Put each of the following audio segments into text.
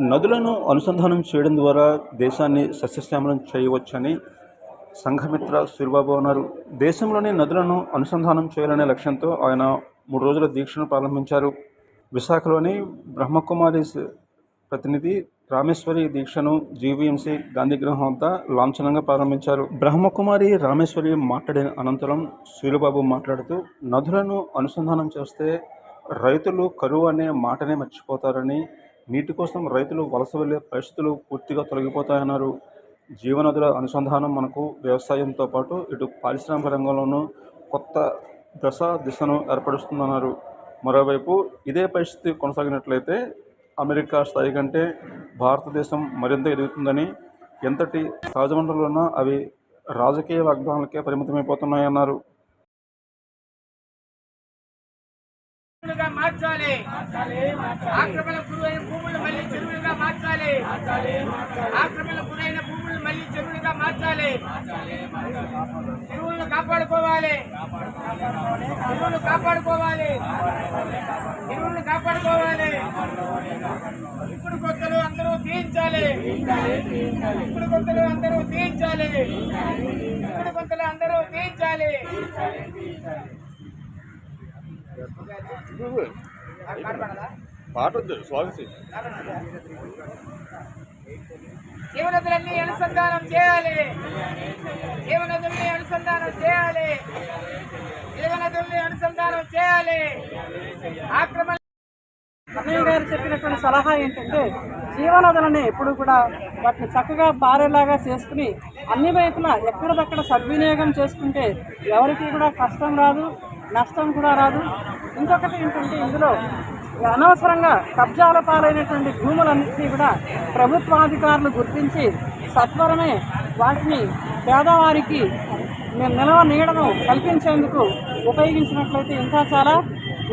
నదులను అనుసంధానం చేయడం ద్వారా దేశాన్ని సస్యశ్యామలం చేయవచ్చని సంఘమిత్ర సూరిబాబు అన్నారు. దేశంలోని నదులను అనుసంధానం చేయాలనే లక్ష్యంతో ఆయన మూడు రోజుల దీక్షను ప్రారంభించారు. విశాఖలోని బ్రహ్మకుమారి ప్రతినిధి రామేశ్వరి దీక్షను జీవీఎంసీ గాంధీగ్రహం వద్ద లాంఛనంగా ప్రారంభించారు. బ్రహ్మకుమారి రామేశ్వరి మాట్లాడిన అనంతరం సూర్యబాబు మాట్లాడుతూ నదులను అనుసంధానం చేస్తే రైతులు కరువు అనే మాటనే మర్చిపోతారని నీటి కోసం రైతులు వలస వెళ్ళే పరిస్థితులు పూర్తిగా తొలగిపోతాయన్నారు. జీవనదుల అనుసంధానం మనకు వ్యవసాయంతో పాటు ఇటు పారిశ్రామిక రంగంలోనూ కొత్త దశ దిశను ఏర్పరుస్తుందన్నారు. మరోవైపు ఇదే పరిస్థితి కొనసాగినట్లయితే అమెరికా స్థాయి కంటే భారతదేశం మరింత ఎదుగుతుందని ఎంతటి సహజ వనరులున్నా అవి రాజకీయ వాగ్దానాలకే పరిమితమైపోతున్నాయన్నారు. మార్చాలి. ఆక్రమణ గురైన భూములు మళ్ళీ చెరువులుగా మార్చాలి. ఆక్రమణ గురైన భూములు మళ్ళీ చెరువులుగా మార్చాలి. చెరువులను కాపాడుకోవాలి. చెరువులు కాపాడుకోవాలి. చెరువులను కాపాడుకోవాలి. ఇప్పుడు కొత్తలు అందరూ తీయించాలి. ఇప్పుడు కొత్తలు అందరూ తీయించాలి. ఇప్పుడు కొత్తలు అందరూ తీయించాలి. పాట స్వాగతి జీవనదులన్నీ అనుసంధానం చేయాలి. జీవనదుల్ని అనుసంధానం చేయాలి. జీవనదుల్ని అనుసంధానం చేయాలి. ఆక్రమణ అన్నయ్య గారు చెప్పినటువంటి సలహా ఏంటంటే జీవనదులని ఎప్పుడు కూడా వాటిని చక్కగా పారేలాగా చేసుకుని అన్ని వైపులా ఎక్కడిదక్కడ సద్వినియోగం చేసుకుంటే ఎవరికి కూడా కష్టం రాదు నష్టం కూడా రాదు. ఇంకొకటి ఏంటంటే ఇందులో అనవసరంగా కబ్జాల పాలైనటువంటి భూములన్నింటినీ కూడా ప్రభుత్వాధికారులు గుర్తించి సత్వరమే వాటిని పేదవారికి నిల్వ నిలవ నీడను కల్పించేందుకు ఉపయోగించినట్లయితే ఇంకా చాలా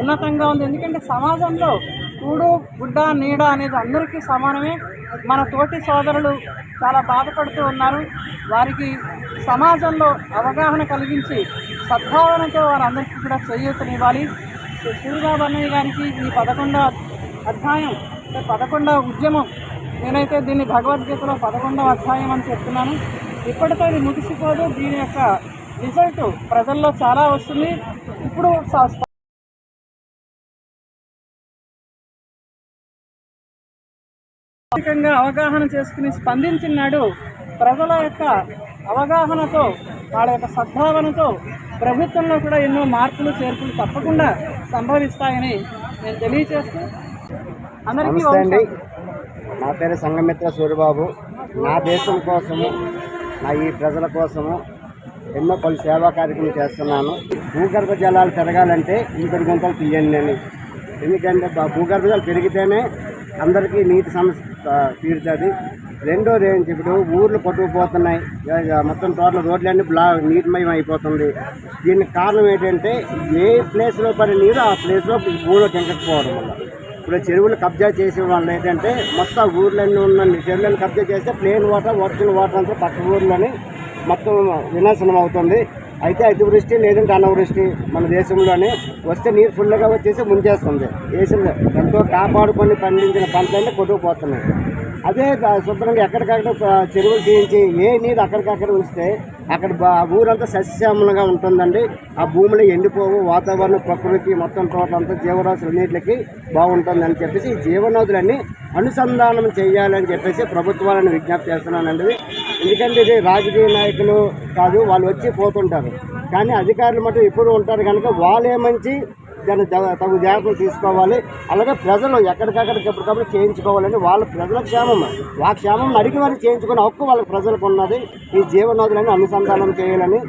ఉన్నతంగా ఉంది. ఎందుకంటే సమాజంలో కూడు గుడ్డ నీడ అనేది అందరికీ సమానమే. మన తోటి సోదరులు చాలా బాధపడుతూ ఉన్నారు. వారికి సమాజంలో అవగాహన కలిగించి సద్భావనతో వారందరికీ కూడా చేయూతనివ్వాలి సూర్యబాబు అన్నయ్య గారికి ఈ పదకొండవ అధ్యాయం అంటే పదకొండవ ఉద్యమం నేనైతే దీన్ని భగవద్గీతలో పదకొండవ అధ్యాయం అని చెప్తున్నాను. ఇప్పటితో ఇది ముగిసిపోదు. దీని యొక్క రిజల్ట్ ప్రజల్లో చాలా వస్తుంది. ఇప్పుడు అవగాహన చేసుకుని స్పందించినాడు ప్రజల యొక్క అవగాహనతో వాళ్ళ యొక్క సద్భావనతో ప్రభుత్వంలో కూడా ఎన్నో మార్పులు చేర్పులు తప్పకుండా సంభవిస్తాయని నేను తెలియజేస్తూ అందరికీ అండి. నా పేరు సంగమిత్ర సూర్యబాబు నా దేశం కోసము నా ఈ ప్రజల కోసము ఎన్నో పలు సేవా కార్యక్రమం చేస్తున్నాను. భూగర్భ జలాలు పెరగాలంటే ఇంకొక గుంతలు తీయండి అని ఎందుకంటే భూగర్భ జలాలు పెరిగితేనే అందరికీ నీటి సమస్య తీరుతుంది. రెండోది ఏంటి ఇప్పుడు ఊర్లు కొట్టుకుపోతున్నాయి. మొత్తం టోటల్ రోడ్లన్నీ బ్లా నీటిమయం అయిపోతుంది దీనికి కారణం ఏంటంటే ఏ ప్లేస్లో పడిన నీరు ఆ ప్లేస్లో ఊళ్ళో కెంకకపోవడం వల్ల. ఇప్పుడు చెరువులు కబ్జా చేసే వాళ్ళు ఏంటంటే మొత్తం ఊర్లన్నీ ఉన్న చెరువులను కబ్జా చేస్తే ప్లేన్ వాటర్ వచ్చిన వాటర్ అంతా పక్క ఊర్లోని మొత్తం వినాశనం అవుతుంది. అయితే అతివృష్టి లేదంటే అనావృష్టి మన దేశంలోనే వస్తే నీరు ఫుల్గా వచ్చేసి ముంచేస్తుంది. దేశంలో ఎంతో కాపాడుకొని పండించిన పంటలన్నీ కొట్టుకుపోతున్నాయి. అదే శుభ్రంగా ఎక్కడికక్కడ చెరువులు తీయించి ఏ నీరు అక్కడికక్కడ ఉంచితే అక్కడ బా- ఊరంతా సస్యశ్యామలంగా ఉంటుందండి. ఆ భూములు ఎండిపోవు వాతావరణం ప్రకృతి మొత్తం తోటలంతా జీవరాశులు నీటికి బాగుంటుంది అని చెప్పేసి ఈ జీవనదులన్నీ అనుసంధానం చేయాలని చెప్పేసి ప్రభుత్వాలను విజ్ఞప్తి చేస్తున్నానండి. ఎందుకంటే ఇది రాజకీయ నాయకులు కాదు వాళ్ళు వచ్చి పోతుంటారు. కానీ అధికారులు మటు ఎప్పుడు ఉంటారు కనుక వాళ్ళే మంచి దాన్ని తగు జాగ్రత్తలు తీసుకోవాలి. అలాగే ప్రజలు ఎక్కడికక్కడికి ఎప్పటికప్పుడు చేయించుకోవాలని వాళ్ళ ప్రజల క్షేమం. వాళ్ళ క్షేమం అడిగి వారికి చేయించుకునే హక్కు వాళ్ళ ప్రజలకు ఉన్నది. ఈ జీవనదులను అనుసంధానం చేయాలని